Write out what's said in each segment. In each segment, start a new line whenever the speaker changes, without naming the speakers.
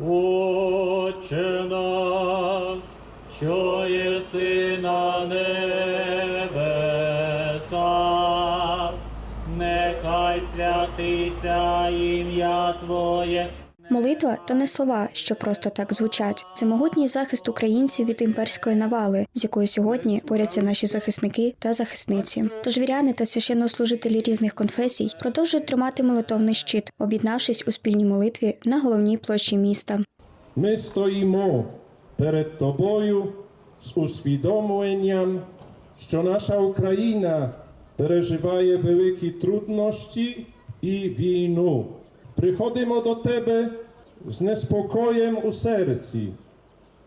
Отче наш, що єси на небесах, нехай святиться ім'я Твоє.
Молитва то не слова, що просто так звучать. Це могутній захист українців від імперської навали, з якою сьогодні борються наші захисники та захисниці. Тож віряни та священнослужителі різних конфесій продовжують тримати молитовний щит, об'єднавшись у спільній молитві на головній площі міста.
Ми стоїмо перед тобою з усвідомленням, що наша Україна переживає великі труднощі і війну. Приходимо до тебе з неспокоєм у серці,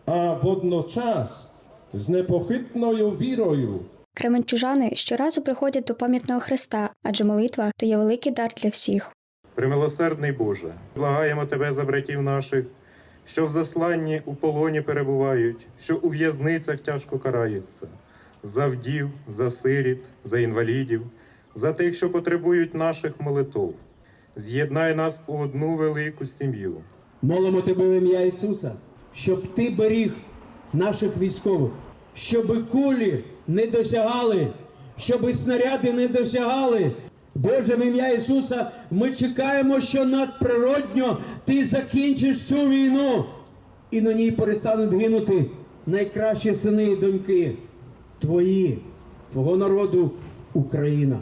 а водночас з непохитною вірою.
Кременчужани щоразу приходять до пам'ятного хреста, адже молитва то є великий дар для всіх.
Премилосердний Боже, благаємо Тебе за братів наших, що в засланні у полоні перебувають, що у в'язницях тяжко караються, за вдів, за сиріт, за інвалідів, за тих, що потребують наших молитов. З'єднай нас у одну велику сім'ю.
Молимо тебе в ім'я Ісуса, щоб ти беріг наших військових, щоб кулі не досягали, щоб снаряди не досягали. Боже, в ім'я Ісуса, ми чекаємо, що надприродньо ти закінчиш цю війну, і на ній перестануть гинути найкращі сини і доньки твої, твого народу, Україна.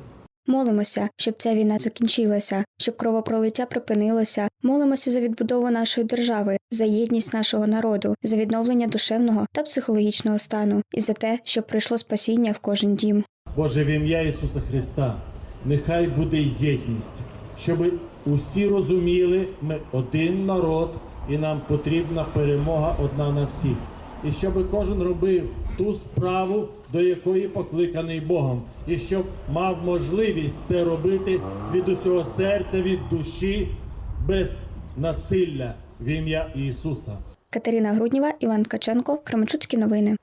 Молимося, щоб ця війна закінчилася, щоб кровопролиття припинилося. Молимося за відбудову нашої держави, за єдність нашого народу, за відновлення душевного та психологічного стану і за те, щоб прийшло спасіння в кожен дім.
Боже, в ім'я Ісуса Христа, нехай буде єдність, щоб усі розуміли, ми один народ, і нам потрібна перемога одна на всіх. І щоб кожен робив ту справу, до якої покликаний Богом, і щоб мав можливість це робити від усього серця, від душі, без насилля в ім'я Ісуса.
Катерина Грудніва, Іван Ткаченко, Кременчуцькі новини.